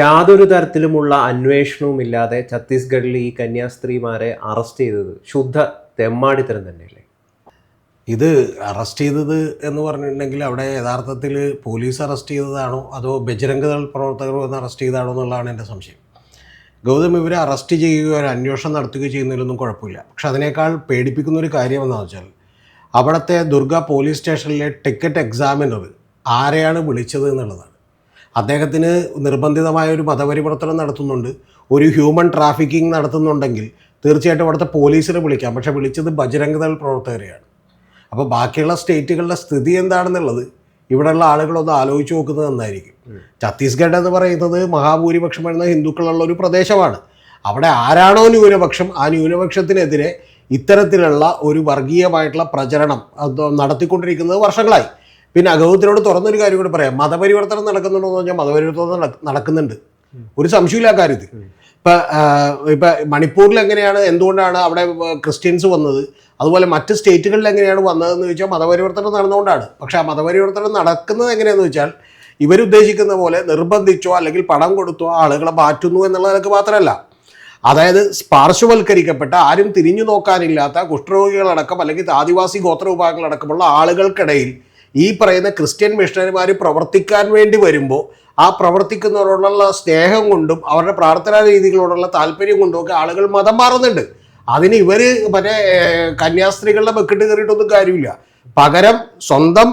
യാതൊരു തരത്തിലുമുള്ള അന്വേഷണവും ഇല്ലാതെ ഛത്തീസ്ഗഡിൽ ഈ കന്യാസ്ത്രീമാരെ അറസ്റ്റ് ചെയ്തത് ശുദ്ധ തെമ്മാടിത്തരം തന്നെയല്ലേ? ഇത് അറസ്റ്റ് ചെയ്തത് എന്ന് പറഞ്ഞിട്ടുണ്ടെങ്കിൽ അവിടെ യഥാർത്ഥത്തിൽ പോലീസ് അറസ്റ്റ് ചെയ്തതാണോ അതോ ബജരംഗദൾ പ്രവർത്തകർ വന്ന് അറസ്റ്റ് ചെയ്തതാണോ എന്നുള്ളതാണ് എന്റെ സംശയം. ഗൗതം ഇവരെ അറസ്റ്റ് ചെയ്യുകയോ ഒരു അന്വേഷണം നടത്തുകയോ ചെയ്യുന്നതിലൊന്നും കുഴപ്പമില്ല. പക്ഷെ അതിനേക്കാൾ പേടിപ്പിക്കുന്ന ഒരു കാര്യം എന്താണെന്ന് വെച്ചാൽ അവിടുത്തെ ദുർഗ പോലീസ് സ്റ്റേഷനിലെ ടിക്കറ്റ് എക്സാമിനർ ആരെയാണ് വിളിച്ചത് എന്നുള്ളതാണ്. അദ്ദേഹത്തിന് നിർബന്ധിതമായ ഒരു മതപരിവർത്തനം നടത്തുന്നുണ്ട്. ഒരു ഹ്യൂമൻ ട്രാഫിക്കിംഗ് നടത്തുന്നുണ്ടെങ്കിൽ തീർച്ചയായിട്ടും അവിടുത്തെ പോലീസിനെ വിളിക്കാം. പക്ഷെ വിളിച്ചത് ബജരംഗദൾ പ്രവർത്തകരെയാണ്. അപ്പോൾ ബാക്കിയുള്ള സ്റ്റേറ്റുകളുടെ സ്ഥിതി എന്താണെന്നുള്ളത് ഇവിടെയുള്ള ആളുകളൊന്ന് ആലോചിച്ച് നോക്കുന്നത് നന്നായിരിക്കും. ഛത്തീസ്ഗഡ് എന്ന് പറയുന്നത് മഹാഭൂരിപക്ഷം വരുന്ന ഹിന്ദുക്കളുള്ള ഒരു പ്രദേശമാണ്. അവിടെ ആരാണോ ന്യൂനപക്ഷം ആ ന്യൂനപക്ഷത്തിനെതിരെ ഇത്തരത്തിലുള്ള ഒരു വർഗീയമായിട്ടുള്ള പ്രചരണം നടത്തിക്കൊണ്ടിരിക്കുന്നത് വർഷങ്ങളായി. പിന്നെ അഗൗത്തിനോട് തുറന്നൊരു കാര്യം കൂടി പറയാം. മതപരിവർത്തനം നടക്കുന്നുണ്ടോ എന്ന് പറഞ്ഞാൽ മതപരിവർത്തനം നടക്കുന്നുണ്ട്. ഒരു സംശയമില്ല ആ കാര്യത്തിൽ. ഇപ്പം ഇപ്പം മണിപ്പൂരിൽ എങ്ങനെയാണ് എന്തുകൊണ്ടാണ് അവിടെ ക്രിസ്ത്യൻസ് വന്നത്? അതുപോലെ മറ്റ് സ്റ്റേറ്റുകളിൽ എങ്ങനെയാണ് വന്നതെന്ന് ചോദിച്ചാൽ മതപരിവർത്തനം നടന്നുകൊണ്ടാണ്. പക്ഷെ ആ മതപരിവർത്തനം നടക്കുന്നത് എങ്ങനെയാണെന്ന് വെച്ചാൽ ഇവരുദ്ദേശിക്കുന്ന പോലെ നിർബന്ധിച്ചോ അല്ലെങ്കിൽ പണം കൊടുത്തോ ആളുകളെ മാറ്റുന്നു എന്നുള്ളതൊക്കെ മാത്രമല്ല. അതായത് പാർശ്വവൽക്കരിക്കപ്പെട്ട ആരും തിരിഞ്ഞു നോക്കാനില്ലാത്ത കുഷ്ഠരോഗികളടക്കം അല്ലെങ്കിൽ ആദിവാസി ഗോത്ര വിഭാഗങ്ങളടക്കമുള്ള ആളുകൾക്കിടയിൽ ഈ പറയുന്ന ക്രിസ്ത്യൻ മിഷണറിമാർ പ്രവർത്തിക്കാൻ വേണ്ടി വരുമ്പോൾ ആ പ്രവർത്തിക്കുന്നവരോടുള്ള സ്നേഹം കൊണ്ടും അവരുടെ പ്രാർത്ഥനാ രീതികളോടുള്ള താല്പര്യം കൊണ്ടും ഒക്കെ ആളുകൾ മതം മാറുന്നുണ്ട്. അതിന് ഇവർ മറ്റേ കന്യാസ്ത്രീകളുടെ വെക്കിട്ട് കയറിയിട്ടൊന്നും കാര്യമില്ല. പകരം സ്വന്തം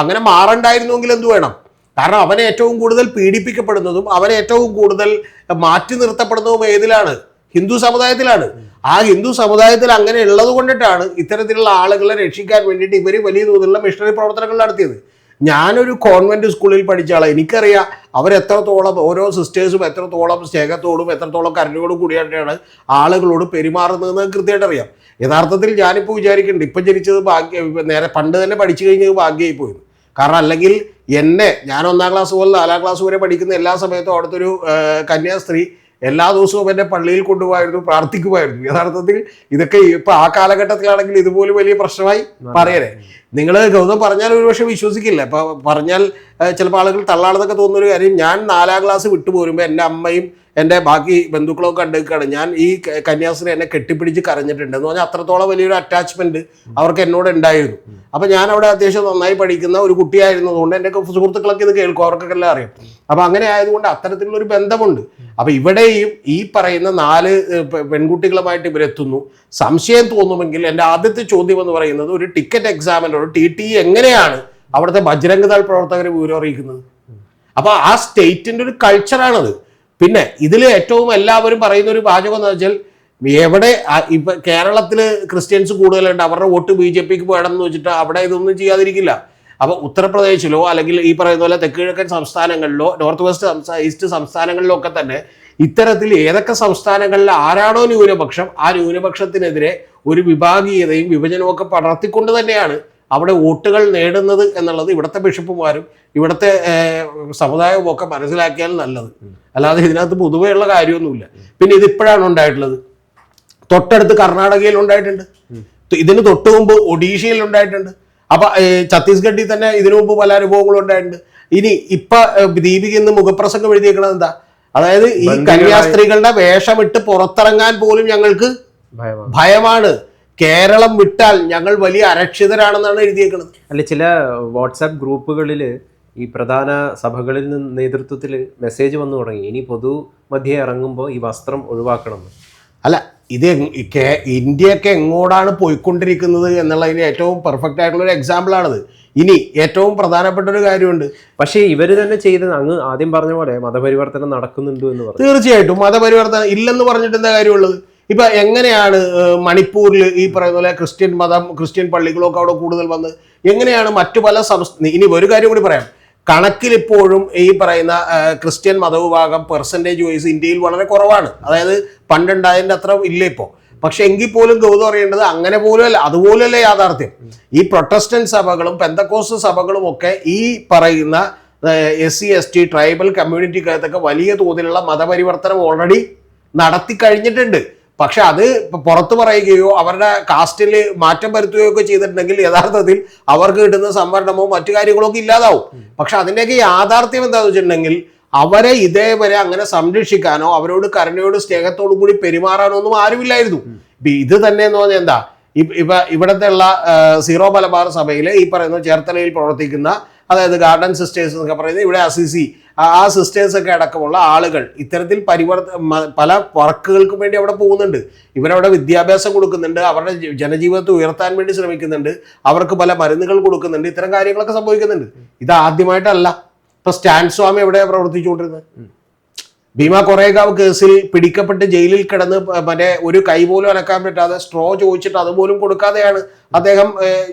അങ്ങനെ മാറണ്ടായിരുന്നുവെങ്കിൽ എന്തു വേണം? കാരണം അവനെ ഏറ്റവും കൂടുതൽ പീഡിപ്പിക്കപ്പെടുന്നതും അവനെ ഏറ്റവും കൂടുതൽ മാറ്റി നിർത്തപ്പെടുന്നതും ഏതിലാണ്? ഹിന്ദു സമുദായത്തിലാണ്. ആ ഹിന്ദു സമുദായത്തിൽ അങ്ങനെ ഉള്ളത് കൊണ്ടിട്ടാണ് ഇത്തരത്തിലുള്ള ആളുകളെ രക്ഷിക്കാൻ വേണ്ടിയിട്ട് ഇവർ വലിയ തോതിലുള്ള മിഷണറി പ്രവർത്തനങ്ങൾ നടത്തിയത്. ഞാനൊരു കോൺവെന്റ് സ്കൂളിൽ പഠിച്ച ആളെ. എനിക്കറിയാം അവരെത്രത്തോളം ഓരോ സിസ്റ്റേഴ്സും എത്രത്തോളം സ്നേഹത്തോടും എത്രത്തോളം കരുണയോടും കൂടിയായിട്ടാണ് ആളുകളോട് പെരുമാറുന്നതെന്ന് കൃത്യമായിട്ട് അറിയാം. യഥാർത്ഥത്തിൽ ഞാനിപ്പോൾ വിചാരിക്കുന്നുണ്ട് ഇപ്പം ജനിച്ചത് ഭാഗ്യ നേരെ പണ്ട് തന്നെ പഠിച്ചു കഴിഞ്ഞത് ഭാഗ്യമായി പോയിരുന്നു കാരണം അല്ലെങ്കിൽ എന്നെ ഞാൻ ഒന്നാം ക്ലാസ് മുതൽ നാലാം ക്ലാസ് വരെ പഠിക്കുന്ന എല്ലാ സമയത്തും അവിടുത്തെ ഒരു കന്യാസ്ത്രീ എല്ലാ ദിവസവും എന്നെ പള്ളിയിൽ കൊണ്ടുപോയിരുന്നു പ്രാർത്ഥിക്കുമായിരുന്നു. യഥാർത്ഥത്തിൽ ഇതൊക്കെ ഇപ്പൊ ആ കാലഘട്ടത്തിലാണെങ്കിൽ ഇതുപോലും വലിയ പ്രശ്നമായി പറയണേ നിങ്ങൾ ഗൗതം പറഞ്ഞാൽ ഒരുപക്ഷെ വിശ്വസിക്കില്ല. ഇപ്പൊ പറഞ്ഞാൽ ചിലപ്പോൾ ആളുകൾ തള്ളാണെന്നൊക്കെ തോന്നുന്ന ഒരു കാര്യം ഞാൻ നാലാം ക്ലാസ് വിട്ടു പോരുമ്പോൾ എന്റെ അമ്മയും എന്റെ ബാക്കി ബന്ധുക്കളൊക്കെ കണ്ടേക്കാണ് ഞാൻ ഈ കന്യാസിനെ എന്നെ കെട്ടിപ്പിടിച്ച് കരഞ്ഞിട്ടുണ്ട് എന്ന് പറഞ്ഞാൽ അത്രത്തോളം വലിയൊരു അറ്റാച്ച്മെന്റ് അവർക്ക് എന്നോട് ഉണ്ടായിരുന്നു. അപ്പൊ ഞാൻ അവിടെ അത്യാവശ്യം നന്നായി പഠിക്കുന്ന ഒരു കുട്ടിയായിരുന്നതുകൊണ്ട് എന്റെ സുഹൃത്തുക്കളൊക്കെ ഇത് കേൾക്കും. അവർക്കൊക്കെ എല്ലാം അറിയാം. അപ്പൊ അങ്ങനെ ആയതുകൊണ്ട് അത്തരത്തിലുള്ള ഒരു ബന്ധമുണ്ട്. അപ്പൊ ഇവിടെയും ഈ പറയുന്ന നാല് പെൺകുട്ടികളുമായിട്ട് ഇവരെത്തുന്നു. സംശയം തോന്നുമെങ്കിൽ എന്റെ ആദ്യത്തെ ചോദ്യം എന്ന് പറയുന്നത് ഒരു ടിക്കറ്റ് എക്സാമിനോട് ടി ടി എങ്ങനെയാണ് അവിടുത്തെ ബജ്രംഗദൾ പ്രവർത്തകരെ വിവരം അറിയിക്കുന്നത്? അപ്പൊ ആ സ്റ്റേറ്റിന്റെ ഒരു കൾച്ചറാണത് പിന്നെ ഇതിൽ ഏറ്റവും എല്ലാവരും പറയുന്ന ഒരു പാചകം എന്ന് വെച്ചാൽ എവിടെ ഇപ്പൊ കേരളത്തിൽ ക്രിസ്ത്യൻസ് കൂടുതലുണ്ട് അവരുടെ വോട്ട് ബി ജെ പിക്ക് വേണം എന്ന് വെച്ചിട്ട് അവിടെ ഇതൊന്നും ചെയ്യാതിരിക്കില്ല. അപ്പൊ ഉത്തർപ്രദേശിലോ അല്ലെങ്കിൽ ഈ പറയുന്ന പോലെ തെക്ക് കിഴക്കൻ സംസ്ഥാനങ്ങളിലോ നോർത്ത് വെസ്റ്റ് ഈസ്റ്റ് സംസ്ഥാനങ്ങളിലോ ഒക്കെ തന്നെ ഇത്തരത്തിൽ ഏതൊക്കെ സംസ്ഥാനങ്ങളിൽ ആരാണോ ന്യൂനപക്ഷം ആ ന്യൂനപക്ഷത്തിനെതിരെ ഒരു വിഭാഗീയതയും വിഭജനവും ഒക്കെ പടർത്തിക്കൊണ്ട് തന്നെയാണ് അവിടെ വോട്ടുകൾ നേടുന്നത് എന്നുള്ളത് ഇവിടുത്തെ ബിഷപ്പുമാരും ഇവിടുത്തെ സമുദായവും ഒക്കെ മനസ്സിലാക്കിയാൽ നല്ലത്. അല്ലാതെ ഇതിനകത്ത് പൊതുവെയുള്ള കാര്യമൊന്നുമില്ല. പിന്നെ ഇത് ഇപ്പോഴാണ് ഉണ്ടായിട്ടുള്ളത്. തൊട്ടടുത്ത് കർണാടകയിൽ ഉണ്ടായിട്ടുണ്ട്. ഇതിന് തൊട്ട് മുമ്പ് ഒഡീഷയിൽ ഉണ്ടായിട്ടുണ്ട്. അപ്പൊ ഛത്തീസ്ഗഡിൽ തന്നെ ഇതിനു മുമ്പ് പല അനുഭവങ്ങളും ഉണ്ടായിട്ടുണ്ട്. ഇനി ഇപ്പൊ ദീപിക ഇന്ന് മുഖപ്രസംഗം എഴുതിയേക്കണത് എന്താ? അതായത് ഈ കന്യാസ്ത്രീകളുടെ വേഷമിട്ട് പുറത്തിറങ്ങാൻ പോലും ഞങ്ങൾക്ക് ഭയമാണ്. കേരളം വിട്ടാൽ ഞങ്ങൾ വലിയ അരക്ഷിതരാണെന്നാണ് എഴുതിയേക്കുന്നത് അല്ല ചില വാട്സാപ്പ് ഗ്രൂപ്പുകളിൽ ഈ പ്രധാന സഭകളിൽ നിന്ന് നേതൃത്വത്തിൽ മെസ്സേജ് വന്നു തുടങ്ങി. ഇനി പൊതു മധ്യ ഇറങ്ങുമ്പോൾ ഈ വസ്ത്രം ഒഴിവാക്കണം. അല്ല ഇത് ഇന്ത്യയൊക്കെ എങ്ങോട്ടാണ് പോയിക്കൊണ്ടിരിക്കുന്നത് എന്നുള്ളതിന് ഏറ്റവും പെർഫെക്റ്റ് ആയിട്ടുള്ള ഒരു എക്സാമ്പിൾ ആണത്. ഇനി ഏറ്റവും പ്രധാനപ്പെട്ട ഒരു കാര്യമുണ്ട്. പക്ഷേ ഇവർ തന്നെ ചെയ്തത് അങ്ങ് ആദ്യം പറഞ്ഞ പോലെ മതപരിവർത്തനം നടക്കുന്നുണ്ട് എന്ന് പറഞ്ഞു. തീർച്ചയായിട്ടും മതപരിവർത്തനം ഇല്ലെന്ന് പറഞ്ഞിട്ട് എന്താ കാര്യമുള്ളത്? ഇപ്പൊ എങ്ങനെയാണ് മണിപ്പൂരിൽ ഈ പറയുന്ന പോലെ ക്രിസ്ത്യൻ മതം ക്രിസ്ത്യൻ പള്ളികളൊക്കെ അവിടെ കൂടുതൽ വന്ന് എങ്ങനെയാണ് മറ്റു പല സംസ്ഥ ഇനി ഒരു കാര്യം കൂടി പറയാം. കണക്കിലിപ്പോഴും ഈ പറയുന്ന ക്രിസ്ത്യൻ മതവിഭാഗം പെർസെന്റേജ് വൈസ് ഇന്ത്യയിൽ വളരെ കുറവാണ്. അതായത് പണ്ടുണ്ടായതിന്റെ അത്ര ഇല്ല ഇപ്പോൾ പക്ഷെ എങ്കിൽ പോലും ഗൗതം അറിയേണ്ടത് അങ്ങനെ പോലും അല്ല അതുപോലെയല്ല യാഥാർത്ഥ്യം. ഈ പ്രൊട്ടസ്റ്റന്റ് സഭകളും പെന്തക്കോസ് സഭകളും ഒക്കെ ഈ പറയുന്ന S C S T tribal കമ്മ്യൂണിറ്റിക്കകത്തൊക്കെ വലിയ തോതിലുള്ള മതപരിവർത്തനം ഓൾറെഡി നടത്തി കഴിഞ്ഞിട്ടുണ്ട്. പക്ഷെ അത് പുറത്തു പറയുകയോ അവരുടെ കാസ്റ്റിൽ മാറ്റം വരുത്തുകയോ ഒക്കെ ചെയ്തിട്ടുണ്ടെങ്കിൽ യഥാർത്ഥത്തിൽ അവർക്ക് കിട്ടുന്ന സംവരണമോ മറ്റു കാര്യങ്ങളോ ഒക്കെ ഇല്ലാതാവും. പക്ഷെ അതിന്റെയൊക്കെ യാഥാർത്ഥ്യം എന്താണെന്ന് വെച്ചിട്ടുണ്ടെങ്കിൽ അവരെ ഇതേവരെ അങ്ങനെ സംരക്ഷിക്കാനോ അവരോട് കരുണയോട് സ്നേഹത്തോടു കൂടി പെരുമാറാനോ ഒന്നും ആരുമില്ലായിരുന്നു. ഇത് തന്നെ എന്ന് പറഞ്ഞാൽ എന്താ? ഇ- ഇപ്പൊ ഇവിടത്തെ ഉള്ള സീറോ മലബാർ സഭയിലെ ഈ പറയുന്ന ചേർത്തലയിൽ പ്രവർത്തിക്കുന്ന അതായത് ഗാർഡൻ സിസ്റ്റേഴ്സ് എന്നൊക്കെ പറയുന്നത് ഇവിടെ അസിസി. ആ- സിസ്റ്റേഴ്സ് ഒക്കെ അടക്കമുള്ള ആളുകൾ ഇത്തരത്തിൽ പരിവർത്ത പല വർക്കുകൾക്കും വേണ്ടി അവിടെ പോകുന്നുണ്ട്. ഇവരവിടെ വിദ്യാഭ്യാസം കൊടുക്കുന്നുണ്ട്. അവരുടെ ജനജീവിതത്തെ ഉയർത്താൻ വേണ്ടി ശ്രമിക്കുന്നുണ്ട്. അവർക്ക് പല മരുന്നുകൾ കൊടുക്കുന്നുണ്ട്. ഇത്തരം കാര്യങ്ങളൊക്കെ സംഭവിക്കുന്നുണ്ട്. ഇത് ആദ്യമായിട്ടല്ല. ഇപ്പൊ സ്റ്റാൻ സ്വാമി എവിടെയാണ് പ്രവർത്തിച്ചുകൊണ്ടിരുന്നത്? ഭീമ കൊറേഗാവ് കേസിൽ പിടിക്കപ്പെട്ട് ജയിലിൽ കിടന്ന് മറ്റേ ഒരു കൈ പോലും അനക്കാൻ പറ്റാതെ സ്ട്രോ ചോദിച്ചിട്ട് അതുപോലും കൊടുക്കാതെയാണ് അദ്ദേഹം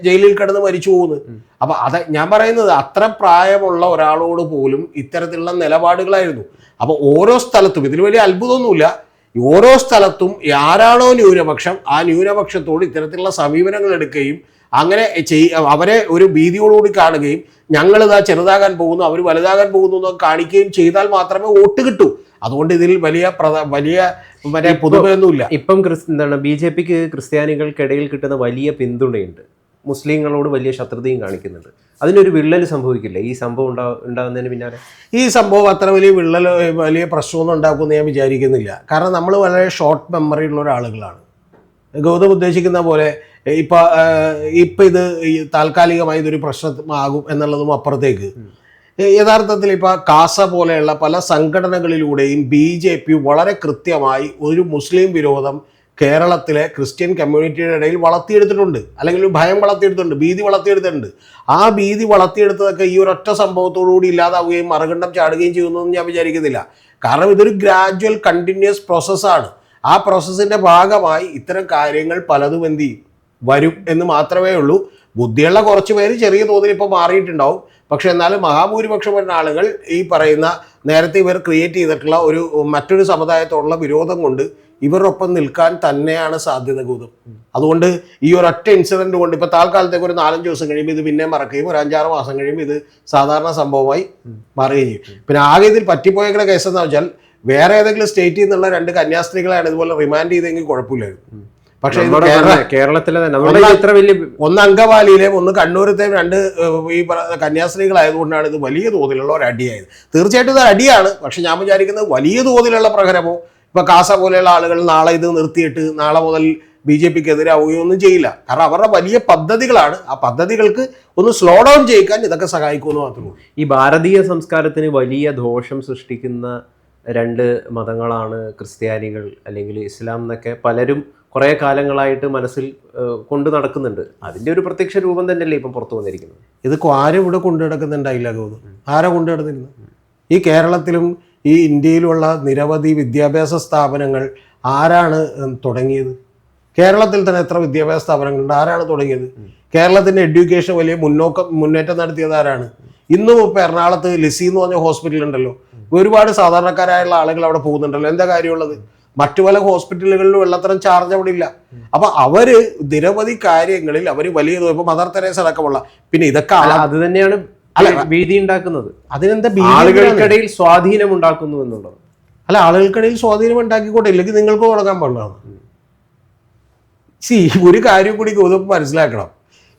ജയിലിൽ കിടന്ന് മരിച്ചു പോകുന്നത്. അപ്പൊ അത് ഞാൻ പറയുന്നത് അത്ര പ്രായമുള്ള ഒരാളോട് പോലും ഇത്തരത്തിലുള്ള നിലപാടുകളായിരുന്നു. അപ്പൊ ഓരോ സ്ഥലത്തും ഇതിൽ വലിയ അത്ഭുതമൊന്നുമില്ല ഓരോ സ്ഥലത്തും ആരാണോ ന്യൂനപക്ഷം ആ ന്യൂനപക്ഷത്തോട് ഇത്തരത്തിലുള്ള സമീപനങ്ങൾ എടുക്കുകയും അങ്ങനെ ചെയ് അവരെ ഒരു ഭീതിയോടുകൂടി കാണുകയും ഞങ്ങളിതാ ചെറുതാകാൻ പോകുന്നു അവർ വലുതാകാൻ പോകുന്നു എന്നൊക്കെ കാണിക്കുകയും ചെയ്താൽ മാത്രമേ വോട്ട് കിട്ടൂ. അതുകൊണ്ട് ഇതിൽ വലിയ വലിയ മറ്റേ പുതുമയൊന്നുമില്ല. ഇപ്പം എന്താണ് ബി ജെ പിക്ക് ക്രിസ്ത്യാനികൾക്കിടയിൽ കിട്ടുന്ന വലിയ പിന്തുണയുണ്ട്. മുസ്ലിങ്ങളോട് വലിയ ശത്രുതയും കാണിക്കുന്നുണ്ട്. അതിനൊരു വിള്ളൽ സംഭവിക്കില്ല? ഈ സംഭവം ഉണ്ടാ ഉണ്ടാകുന്നതിന് പിന്നാലെ? ഈ സംഭവം അത്ര വലിയ വിള്ളൽ വലിയ പ്രശ്നമൊന്നും ഉണ്ടാക്കുമെന്ന് ഞാൻ വിചാരിക്കുന്നില്ല. കാരണം നമ്മൾ വളരെ ഷോർട്ട് മെമ്മറി ഉള്ള ഒരാളുകളാണ്. ഗൗതം ഉദ്ദേശിക്കുന്ന പോലെ ഇപ്പം ഇപ്പം ഇത് താൽക്കാലികമായി ഇതൊരു പ്രശ്നമാകും എന്നുള്ളതും അപ്പുറത്തേക്ക്. യഥാർത്ഥത്തിൽ ഇപ്പൊ കാസ പോലെയുള്ള പല സംഘടനകളിലൂടെയും ബി ജെ പി വളരെ കൃത്യമായി ഒരു മുസ്ലിം വിരോധം കേരളത്തിലെ ക്രിസ്ത്യൻ കമ്മ്യൂണിറ്റിയുടെ ഇടയിൽ വളർത്തിയെടുത്തിട്ടുണ്ട്. അല്ലെങ്കിൽ ഭയം വളർത്തിയെടുത്തിട്ടുണ്ട് ഭീതി വളർത്തിയെടുത്തിട്ടുണ്ട്. ആ ഭീതി വളർത്തിയെടുത്തതൊക്കെ ഈ ഒരൊറ്റ സംഭവത്തോടുകൂടി ഇല്ലാതാവുകയും മറുകണ്ഠം ചാടുകയും ചെയ്യുന്നതെന്ന് ഞാൻ വിചാരിക്കുന്നില്ല. കാരണം ഇതൊരു ഗ്രാജുവൽ കണ്ടിന്യൂസ് പ്രോസസ്സാണ് ആ പ്രോസസ്സിന്റെ ഭാഗമായി ഇത്തരം കാര്യങ്ങൾ പലതും എന്ത് വരും എന്ന് മാത്രമേ ഉള്ളൂ. ബുദ്ധിയുള്ള കുറച്ച് പേര് ചെറിയ തോതിൽ ഇപ്പോൾ മാറിയിട്ടുണ്ടാവും. പക്ഷെ എന്നാലും മഹാഭൂരിപക്ഷം വരുന്ന ആളുകൾ ഈ പറയുന്ന നേരത്തെ ഇവർ ക്രിയേറ്റ് ചെയ്തിട്ടുള്ള ഒരു മറ്റൊരു സമുദായത്തോടുള്ള വിരോധം കൊണ്ട് ഇവരൊപ്പം നിൽക്കാൻ തന്നെയാണ് സാധ്യത കൂതും അതുകൊണ്ട് ഈ ഒരു ഒരൊറ്റ ഇൻസിഡന്റ് കൊണ്ട് ഇപ്പൊ താൽക്കാലത്തേക്ക് ഒരു നാലഞ്ച് ദിവസം കഴിയുമ്പോൾ ഇത് പിന്നെ മറക്കുകയും ഒരു അഞ്ചാറ് മാസം കഴിയുമ്പോൾ ഇത് സാധാരണ സംഭവമായി മാറുകയും ചെയ്യും. പിന്നെ ആകെ ഇതിൽ കേസ് എന്ന് വെച്ചാൽ വേറെ ഏതെങ്കിലും സ്റ്റേറ്റിൽ നിന്നുള്ള രണ്ട് കന്യാസ്ത്രീകളാണ് ഇതുപോലെ റിമാൻഡ് ചെയ്തെങ്കിൽ കുഴപ്പമില്ലായിരുന്നു. പക്ഷേ കേരളത്തിലെ തന്നെ. നമ്മുടെ ഇത്ര വലിയ ഒന്ന് അങ്കവാലിയിലെ ഒന്ന് കണ്ണൂരത്തെയും രണ്ട് ഈ കന്യാസ്ത്രീകളായതുകൊണ്ടാണ് ഇത് വലിയ തോതിലുള്ള ഒരു അടിയായത്. തീർച്ചയായിട്ടും ഇത് അടിയാണ് പക്ഷെ ഞാൻ വിചാരിക്കുന്നത് വലിയ തോതിലുള്ള പ്രഹരമോ ഇപ്പൊ കാസ പോലെയുള്ള ആളുകൾ നാളെ ഇത് നിർത്തിയിട്ട് നാളെ മുതൽ ബി ജെ പിക്ക് എതിരാവുകയോ ഒന്നും ചെയ്യില്ല. കാരണം അവരുടെ വലിയ പദ്ധതികളാണ്. ആ പദ്ധതികൾക്ക് ഒന്ന് സ്ലോ ഡൗൺ ചെയ്യിക്കാൻ ഇതൊക്കെ സഹായിക്കുമെന്ന് മാത്രമേ ഉള്ളൂ. ഈ ഭാരതീയ സംസ്കാരത്തിന് വലിയ ദോഷം സൃഷ്ടിക്കുന്ന രണ്ട് മതങ്ങളാണ് ക്രിസ്ത്യാനികൾ അല്ലെങ്കിൽ ഇസ്ലാം എന്നൊക്കെ പലരും കുറേ കാലങ്ങളായിട്ട് മനസ്സിൽ കൊണ്ടു നടക്കുന്നുണ്ട്. അതിന്റെ ഒരു പ്രത്യക്ഷ രൂപം തന്നെയല്ലേ ഇപ്പം പുറത്തു വന്നിരിക്കുന്നത്? ഇത് ആരും ഇവിടെ കൊണ്ടു നടക്കുന്നുണ്ടായില്ല ഗൗതം ആരാ കൊണ്ടു നടന്നിരുന്നു ഈ കേരളത്തിലും ഈ ഇന്ത്യയിലുള്ള നിരവധി വിദ്യാഭ്യാസ സ്ഥാപനങ്ങൾ ആരാണ് തുടങ്ങിയത്? കേരളത്തിൽ തന്നെ എത്ര വിദ്യാഭ്യാസ സ്ഥാപനങ്ങളുണ്ട്? ആരാണ് തുടങ്ങിയത്? കേരളത്തിന്റെ എഡ്യൂക്കേഷൻ വലിയ മുന്നോക്കം മുന്നേറ്റം നടത്തിയത് ആരാണ്? ഇന്നും ഇപ്പോൾ എറണാകുളത്ത് ലിസി എന്ന് പറഞ്ഞ ഹോസ്പിറ്റൽ ഉണ്ടല്ലോ ഒരുപാട് സാധാരണക്കാരായുള്ള ആളുകൾ അവിടെ പോകുന്നുണ്ടല്ലോ. എന്താ കാര്യമുള്ളത്? മറ്റു പല ഹോസ്പിറ്റലുകളിലും വെള്ളത്തരം ചാർജ് അവിടെ ഇല്ല. അപ്പൊ അവർ നിരവധി കാര്യങ്ങളിൽ അവർ വലിയ ഇപ്പൊ മദർ തെരേസ അടക്കമുള്ള പിന്നെ ഇതൊക്കെ അത് തന്നെയാണ് ഭീതി ഉണ്ടാക്കുന്നത്. അതിനെന്താ? ആളുകൾക്കിടയിൽ സ്വാധീനം ഉണ്ടാക്കുന്നു എന്നുള്ളത്. അല്ല ആളുകൾക്കിടയിൽ സ്വാധീനം ഉണ്ടാക്കിക്കോട്ടെ ഇല്ലെങ്കിൽ നിങ്ങൾക്ക് തുടങ്ങാൻ പാടില്ലാണ് സി ഒരു കാര്യം കൂടി ഗൗതം മനസ്സിലാക്കണം.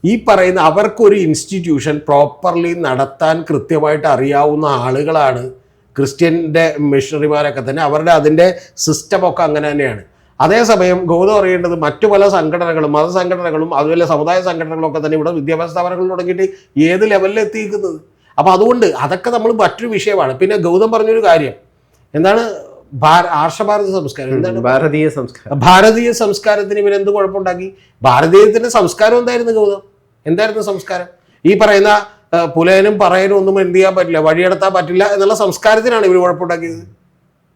ഈ പറയുന്ന അവർക്കൊരു ഇൻസ്റ്റിറ്റ്യൂഷൻ പ്രോപ്പർലി നടത്താൻ കൃത്യമായിട്ട് അറിയാവുന്ന ആളുകളാണ് ക്രിസ്ത്യന്റെ മിഷണറിമാരൊക്കെ തന്നെ അവരുടെ അതിന്റെ സിസ്റ്റമൊക്കെ അങ്ങനെ തന്നെയാണ്. അതേസമയം ഗൗതം അറിയേണ്ടത് മറ്റു പല സംഘടനകളും മതസംഘടനകളും അതുപോലെ സമുദായ സംഘടനകളൊക്കെ ഒക്കെ തന്നെ ഇവിടെ വിദ്യാഭ്യാസ സ്ഥാപനങ്ങൾ തുടങ്ങിയിട്ട് ഏത് ലെവലിൽ എത്തിയിരിക്കുന്നത്? അപ്പോൾ അതുകൊണ്ട് അതൊക്കെ നമ്മൾ മറ്റൊരു വിഷയമാണ്. പിന്നെ ഗൗതം പറഞ്ഞൊരു കാര്യം. എന്താണ്? ആർഷഭാരത സംസ്കാരം. എന്താണ്? ഭാരതീയ സംസ്കാരം. ഭാരതീയ സംസ്കാരത്തിന് ഇവരെന്ത് കുഴപ്പമുണ്ടാക്കി? ഭാരതീയത്തിന്റെ സംസ്കാരം എന്തായിരുന്നു ഗൗതം? എന്തായിരുന്നു സംസ്കാരം? ഈ പറയുന്ന ആ, പുലയനും പറയനും ഒന്നും എന്ത് ചെയ്യാൻ പറ്റില്ല വഴിയെടുത്താൻ പറ്റില്ല എന്നുള്ള സംസ്കാരത്തിനാണ് ഇവർ കുഴപ്പമുണ്ടാക്കിയത്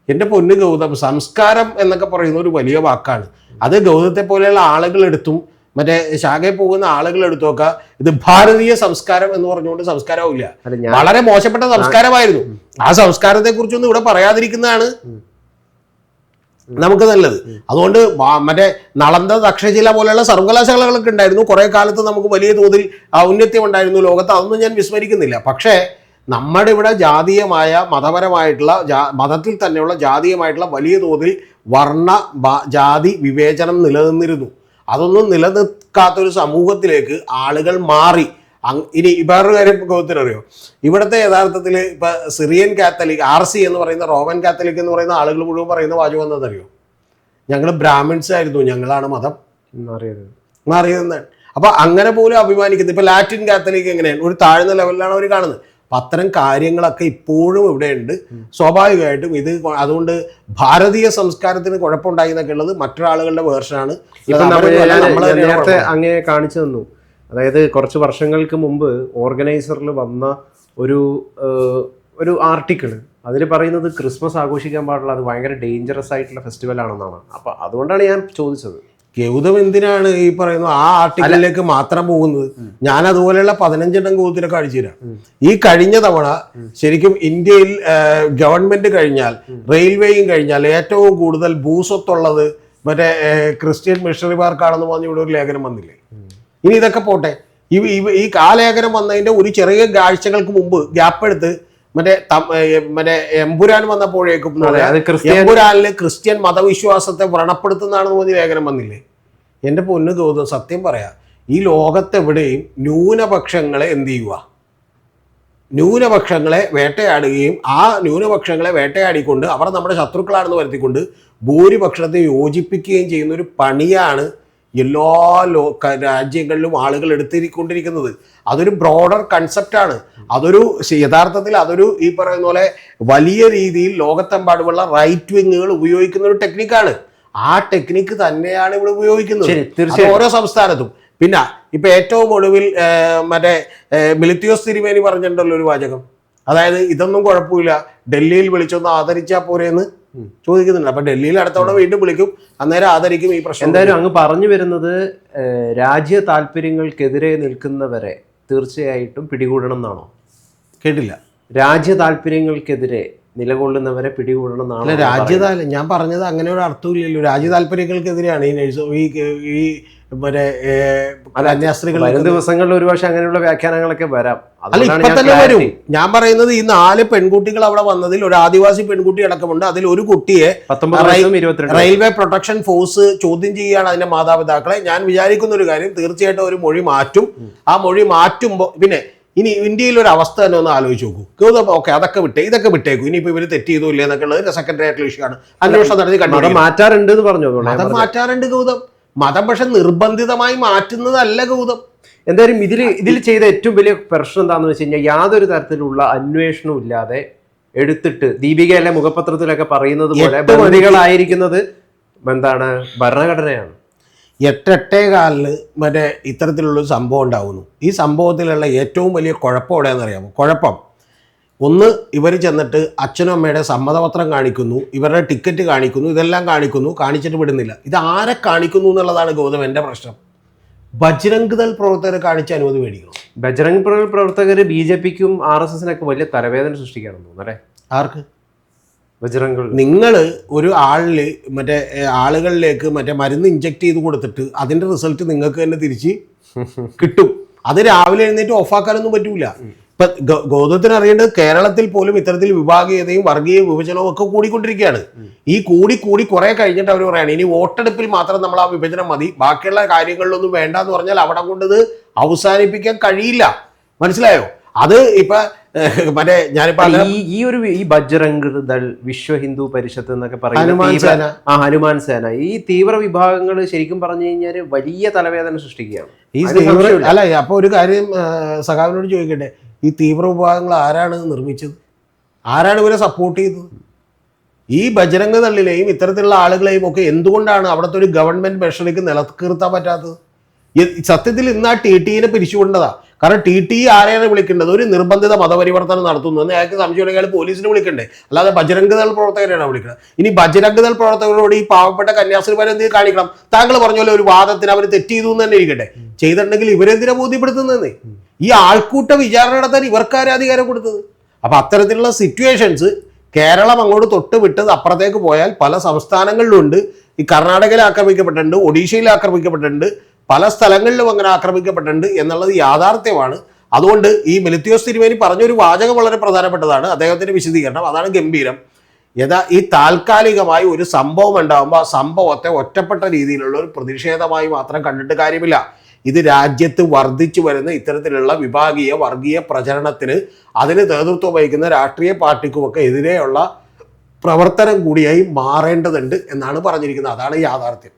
എന്റെ പൊന്ന് ഗൗതം സംസ്കാരം എന്നൊക്കെ പറയുന്ന ഒരു വലിയ വാക്കാണ്. അത് ഗൗതത്തെ പോലെയുള്ള ആളുകൾ എടുത്തും മറ്റേ ശാഖയിൽ പോകുന്ന ആളുകൾ എടുത്തൊക്കെ ഇത് ഭാരതീയ സംസ്കാരം എന്ന് പറഞ്ഞുകൊണ്ട് സംസ്കാരവും ഇല്ല വളരെ മോശപ്പെട്ട സംസ്കാരമായിരുന്നു. ആ സംസ്കാരത്തെ കുറിച്ചൊന്നും ഇവിടെ പറയാതിരിക്കുന്നതാണ്. നമുക്ക് നല്ലത്. അതുകൊണ്ട് മറ്റേ നളന്ത തക്ഷശില പോലെയുള്ള സർവകലാശാലകളൊക്കെ ഉണ്ടായിരുന്നു. കുറെ കാലത്ത് നമുക്ക് വലിയ തോതിൽ ഔന്നത്യം ഉണ്ടായിരുന്നു ലോകത്ത്. അതൊന്നും ഞാൻ വിസ്മരിക്കുന്നില്ല. പക്ഷേ നമ്മുടെ ഇവിടെ ജാതീയമായ മതപരമായിട്ടുള്ള മതത്തിൽ തന്നെയുള്ള ജാതീയമായിട്ടുള്ള വലിയ തോതിൽ വർണ ജാതി വിവേചനം നിലനിന്നിരുന്നു. അതൊന്നും നിലനിൽക്കാത്തൊരു സമൂഹത്തിലേക്ക് ആളുകൾ മാറി. ഇനി വേറൊരു കാര്യം അറിയോ ഇവിടുത്തെ യഥാർത്ഥത്തിൽ ഇപ്പൊ സിറിയൻ കാത്തലിക് ആർ സി എന്ന് പറയുന്ന റോമൻ കാത്തലിക് എന്ന് പറയുന്ന ആളുകൾ മുഴുവൻ പറയുന്ന വാചകം എന്താണെന്നറിയോ? ഞങ്ങൾ ബ്രാഹ്മിൺസ് ആയിരുന്നു ഞങ്ങളാണ് മതം. മാറിയതെന്നാണ് അപ്പൊ അങ്ങനെ പോലും അഭിമാനിക്കുന്നത് ഇപ്പൊ ലാറ്റിൻ കാത്തലിക് എങ്ങനെയാണ്? ഒരു താഴ്ന്ന ലെവലിലാണ് അവർ കാണുന്നത്. അപ്പൊ അത്തരം കാര്യങ്ങളൊക്കെ ഇപ്പോഴും ഇവിടെയുണ്ട്. സ്വാഭാവികമായിട്ടും ഇത് അതുകൊണ്ട് ഭാരതീയ സംസ്കാരത്തിന് കുഴപ്പമുണ്ടായി എന്നൊക്കെ ഉള്ളത് മറ്റൊരാളുകളുടെ വേർഷനാണ്. നേരത്തെ അങ്ങനെ കാണിച്ചു തന്നു. അതായത് കുറച്ച് വർഷങ്ങൾക്ക് മുമ്പ് ഓർഗനൈസറിൽ വന്ന ഒരു ഒരു ആർട്ടിക്കിൾ അതിൽ പറയുന്നത് ക്രിസ്മസ് ആഘോഷിക്കാൻ പാടുള്ള അത് ഭയങ്കര ഡേഞ്ചറസ് ആയിട്ടുള്ള ഫെസ്റ്റിവൽ ആണെന്നാണ്. അപ്പോൾ അതുകൊണ്ടാണ് ഞാൻ ചോദിച്ചത്. ഗൗതം എന്തിനാണ് ഈ പറയുന്നത് ആ ആർട്ടിക്കലിലേക്ക് മാത്രം പോകുന്നത്? ഞാൻ അതുപോലെയുള്ള പതിനഞ്ചെണ്ണം ഗൗതത്തിനൊക്കെ അടിച്ചു തരാം. ഈ കഴിഞ്ഞ തവണ ശരിക്കും ഇന്ത്യയിൽ ഗവൺമെന്റ് കഴിഞ്ഞാൽ റെയിൽവേയും കഴിഞ്ഞാൽ ഏറ്റവും കൂടുതൽ ഭൂസ്വത്തുള്ളത് മറ്റേ ക്രിസ്ത്യൻ മിഷണറിമാർക്കാണെന്ന് പറഞ്ഞ് ഇവിടെ ഒരു ലേഖനം വന്നില്ലേ? ഇനി ഇതൊക്കെ പോട്ടെ. ഈ ഈ- കാലേഖനം ആ വന്നതിന്റെ ഒരു ചെറിയ ആഴ്ചകൾക്ക് മുമ്പ് ഗ്യാപ്പ് എടുത്ത് മറ്റേ മറ്റേ എമ്പുരാൻ വന്നപ്പോഴേക്കും എമ്പുരാനിൽ ക്രിസ്ത്യൻ മതവിശ്വാസത്തെ വ്രണപ്പെടുത്തുന്നതാണെന്ന് പറഞ്ഞ് ലേഖനം വന്നില്ലേ? എന്റെ പൊന്ന് തോന്നുന്നു സത്യം പറയാം ഈ ലോകത്തെവിടെയും ന്യൂനപക്ഷങ്ങളെ എന്ത് ചെയ്യുക ന്യൂനപക്ഷങ്ങളെ വേട്ടയാടുകയും ആ ന്യൂനപക്ഷങ്ങളെ വേട്ടയാടിക്കൊണ്ട് അവർ നമ്മുടെ ശത്രുക്കളാണെന്ന് വരുത്തിക്കൊണ്ട് ഭൂരിപക്ഷത്തെ യോജിപ്പിക്കുകയും ചെയ്യുന്ന ഒരു പണിയാണ് എല്ലാ ലോ രാജ്യങ്ങളിലും ആളുകൾ എടുത്തിരിക്കൊണ്ടിരിക്കുന്നത്. അതൊരു ബ്രോഡർ കൺസെപ്റ്റാണ് അതൊരു യഥാർത്ഥത്തിൽ അതൊരു ഈ പറയുന്ന പോലെ വലിയ രീതിയിൽ ലോകത്തെമ്പാടുമുള്ള റൈറ്റ് വിങ്ങുകൾ ഉപയോഗിക്കുന്ന ഒരു ടെക്നിക്കാണ് ആ ടെക്നിക്ക് തന്നെയാണ് ഇവിടെ ഉപയോഗിക്കുന്നത്. ഓരോ സംസ്ഥാനത്തും. പിന്നെ ഇപ്പൊ ഏറ്റവും ഒടുവിൽ മറ്റേ മിലിത്തിയോസ് തിരുമേനി പറഞ്ഞിട്ടുണ്ടല്ലോ ഒരു വാചകം. അതായത് ഇതൊന്നും കുഴപ്പമില്ല. ഡൽഹിയിൽ വിളിച്ചൊന്ന് ആദരിച്ചാൽ പോരെന്ന്. ചോദിക്കുന്നുണ്ട്. അപ്പൊ ഡൽഹിയിൽ അടുത്തോടെ വീണ്ടും വിളിക്കും. അന്നേരം ആദരിക്കും ഈ പ്രശ്നം. എന്തായാലും അങ്ങ് പറഞ്ഞു വരുന്നത് രാജ്യ താല്പര്യങ്ങൾക്കെതിരെ നിൽക്കുന്നവരെ തീർച്ചയായിട്ടും പിടികൂടണം എന്നാണോ? കേട്ടില്ല. രാജ്യ താല്പര്യങ്ങൾക്കെതിരെ നിലകൊള്ളുന്നവരെ പിടികൂടണം എന്നാണ് രാജ്യതാൽ ഞാൻ പറഞ്ഞത് അങ്ങനെ ഒരു അർത്ഥമില്ലല്ലോ. രാജ്യ താല്പര്യങ്ങൾക്കെതിരെയാണ് ഈ നഴ്സോ ഈ ഈ മറ്റേ ഏ, കന്യാസ്ത്രീകൾ വരും ദിവസങ്ങളിൽ ഒരുപക്ഷെ അങ്ങനെയുള്ള വ്യാഖ്യാനങ്ങളൊക്കെ വരാം. അല്ല ഇപ്പൊ തന്നെ വരും. ഞാൻ പറയുന്നത് ഈ നാല് പെൺകുട്ടികൾ അവിടെ വന്നതിൽ ഒരു ആദിവാസി പെൺകുട്ടി അടക്കമുണ്ട്. അതിൽ ഒരു കുട്ടിയെ റെയിൽവേ പ്രൊട്ടക്ഷൻ ഫോഴ്സ് ചോദ്യം ചെയ്യുകയാണ് അതിന്റെ മാതാപിതാക്കളെ. ഞാൻ വിചാരിക്കുന്ന ഒരു കാര്യം തീർച്ചയായിട്ടും ഒരു മൊഴി മാറ്റും. ആ മൊഴി മാറ്റുമ്പോൾ പിന്നെ ഇനി ഇന്ത്യയിൽ ഒരു അവസ്ഥ തന്നെ ഒന്ന് ആലോചിച്ച് നോക്കൂ. ഗൗതം ഓക്കെ അതൊക്കെ വിട്ടേ ഇതൊക്കെ വിട്ടേക്കും. ഇനിയിപ്പോ ഇവർ തെറ്റ് ചെയ്തു ഇല്ലേ എന്നൊക്കെ ഉള്ളത് സെക്കൻഡറി ആയിട്ടുള്ള ഇഷ്യൂ ആണ്. അന്വേഷണം നടത്തി കണ്ടു മാറ്റാറുണ്ട് എന്ന് പറഞ്ഞു. മാറ്റാറുണ്ട് ഗൗതം. മതം പക്ഷെ നിർബന്ധിതമായി മാറ്റുന്നതല്ല ഗൗതം. എന്തായാലും ഇതിൽ ഇതിൽ ചെയ്ത ഏറ്റവും വലിയ പ്രശ്നം എന്താണെന്ന് വെച്ച് കഴിഞ്ഞാൽ യാതൊരു തരത്തിലുള്ള അന്വേഷണവും ഇല്ലാതെ എടുത്തിട്ട് ദീപികയിലെ മുഖപത്രത്തിലൊക്കെ പറയുന്നത് പോലെ ബന്ദികളായിരിക്കുന്നത് എന്താണ്? ഭരണഘടനയാണ്. എട്ടെട്ടേ കാലിൽ മറ്റേ ഇത്തരത്തിലുള്ള സംഭവം ഉണ്ടാകുന്നു ഈ സംഭവത്തിലുള്ള ഏറ്റവും വലിയ കുഴപ്പം എവിടെയാണെന്ന് അറിയാമോ കുഴപ്പം. ഒന്ന് ഇവർ ചെന്നിട്ട് അച്ഛനും അമ്മയുടെ സമ്മതപത്രം കാണിക്കുന്നു ഇവരുടെ ടിക്കറ്റ് കാണിക്കുന്നു ഇതെല്ലാം കാണിക്കുന്നു കാണിച്ചിട്ട് വിടുന്നില്ല. ഇത് ആരെ കാണിക്കുന്നു എന്നുള്ളതാണ് ഗൗതം എന്റെ പ്രശ്നം. ബജ്രംഗ് ദൾ പ്രവർത്തകരെ കാണിച്ച് അനുമതി മേടിക്കണം? ബജ്രംഗ് പ്രവർത്തകർ ബി ജെ പിക്കും ആർ എസ് എസിനൊക്കെ വലിയ തലവേദന സൃഷ്ടിക്കുകയാണെന്ന് തോന്നുന്നു അല്ലേ? ആർക്ക്? ബജ്രംഗ് നിങ്ങൾ ഒരു ആളിൽ മറ്റേ ആളുകളിലേക്ക് മറ്റേ മരുന്ന് ഇഞ്ചെക്ട് ചെയ്ത് കൊടുത്തിട്ട് അതിന്റെ റിസൾട്ട് നിങ്ങൾക്ക് തന്നെ തിരിച്ച് കിട്ടും. അത് രാവിലെ എഴുന്നേറ്റ് ഓഫാക്കാനൊന്നും പറ്റൂല. ഇപ്പൊ ഗോതത്തിന് അറിയേണ്ടത് കേരളത്തിൽ പോലും ഇത്തരത്തിൽ വിഭാഗീയതയും വർഗീയ വിഭജനവും ഒക്കെ കൂടിക്കൊണ്ടിരിക്കുകയാണ്. ഈ കൂടി കൂടി കുറെ കഴിഞ്ഞിട്ട് അവർ പറയാണ് ഇനി വോട്ടെടുപ്പിൽ മാത്രം നമ്മൾ ആ വിഭജനം മതി. ബാക്കിയുള്ള കാര്യങ്ങളിലൊന്നും വേണ്ട എന്ന് പറഞ്ഞാൽ അവിടെ കൊണ്ടത് അവസാനിപ്പിക്കാൻ കഴിയില്ല. മനസ്സിലായോ? അത് ഇപ്പൊ മറ്റേ ഞാനിപ്പോ ഈ ഒരു ഈ ബജ്രംഗ് ദൾ വിശ്വ ഹിന്ദു പരിഷത്ത് എന്നൊക്കെ പറയുന്ന ഹനുമാൻ സേന. ആ ഹനുമാൻ സേന. ഈ തീവ്ര വിഭാഗങ്ങൾ ശരിക്കും പറഞ്ഞു കഴിഞ്ഞാൽ വലിയ തലവേദന സൃഷ്ടിക്കുകയാണ്. ഈ. അല്ല അപ്പൊ ഒരു കാര്യം സഖാവിനോട് ചോദിക്കട്ടെ? ഈ തീവ്ര വിഭാഗങ്ങൾ ആരാണ് നിർമ്മിച്ചത്? ആരാണ് ഇവരെ സപ്പോർട്ട് ചെയ്തത്? ഈ ബജരംഗ തള്ളിലെയും ഇത്തരത്തിലുള്ള ആളുകളെയും ഒക്കെ എന്തുകൊണ്ടാണ് അവിടുത്തെ ഒരു ഗവൺമെന്റ് മെഷറിക്ക് നിലനിർത്താൻ പറ്റാത്തത്? സത്യത്തിൽ ഇന്ന് ആ ടി ടിനെ പിരിച്ചുകൊണ്ടതാ കാരണം ടി ടി ആരെയാണ് വിളിക്കേണ്ടത് ഒരു നിർബന്ധിത മതപരിവർത്തനം നടത്തുന്നു എന്ന് അയാൾക്ക് സംശയമുണ്ടെങ്കിൽ അയാൾ പോലീസിനെ വിളിക്കണ്ടേ? അല്ലാതെ ബജരംഗ് ദൾ പ്രവർത്തകരെയാണ് വിളിക്കുന്നത് ഇനി ബജരംഗ് ദൾ പ്രവർത്തകരോട് ഈ പാവപ്പെട്ട കന്യാസ്ത്രീമാരെ എന്ത് കാണിക്കണം? താങ്കൾ പറഞ്ഞ പോലെ ഒരു വാദത്തിന് അവർ തെറ്റ് ചെയ്തു എന്ന് തന്നെ ഇരിക്കട്ടെ. ചെയ്തിട്ടുണ്ടെങ്കിൽ ഇവരെന്തിനാ ബോധ്യപ്പെടുത്തുന്നതെന്ന്? ഈ ആൾക്കൂട്ട വിചാരണ നടത്താൻ ഇവർക്കാരും അധികാരം കൊടുത്തത്. അപ്പൊ അത്തരത്തിലുള്ള സിറ്റുവേഷൻസ് കേരളം അങ്ങോട്ട് തൊട്ട് വിട്ടത് അപ്പുറത്തേക്ക് പോയാൽ പല സംസ്ഥാനങ്ങളിലുണ്ട് ഈ കർണാടകയിൽ ആക്രമിക്കപ്പെട്ടിട്ടുണ്ട് ഒഡീഷയിൽ ആക്രമിക്കപ്പെട്ടിട്ടുണ്ട്. പല സ്ഥലങ്ങളിലും അങ്ങനെ ആക്രമിക്കപ്പെട്ടിട്ടുണ്ട് എന്നുള്ളത് യാഥാർത്ഥ്യമാണ്. അതുകൊണ്ട് ഈ മെലിത്യോസ് തിരുമേനി പറഞ്ഞൊരു വാചകം വളരെ പ്രധാനപ്പെട്ടതാണ്. അദ്ദേഹത്തിന്റെ വിശദീകരണം. അതാണ് ഗംഭീരം. യഥാ ഈ താൽക്കാലികമായി ഒരു സംഭവം ഉണ്ടാകുമ്പോൾ ആ സംഭവത്തെ ഒറ്റപ്പെട്ട രീതിയിലുള്ള ഒരു പ്രതിഷേധമായി മാത്രം കണ്ടിട്ട് കാര്യമില്ല. ഇത് രാജ്യത്ത് വർദ്ധിച്ചു വരുന്ന ഇത്തരത്തിലുള്ള വിഭാഗീയ വർഗീയ പ്രചരണത്തിന് അതിന് നേതൃത്വം വഹിക്കുന്ന രാഷ്ട്രീയ പാർട്ടിക്കുമൊക്കെ എതിരെയുള്ള പ്രവർത്തനം കൂടിയായി മാറേണ്ടതുണ്ട് എന്നാണ് പറഞ്ഞിരിക്കുന്നത്. അതാണ് യാഥാർത്ഥ്യം.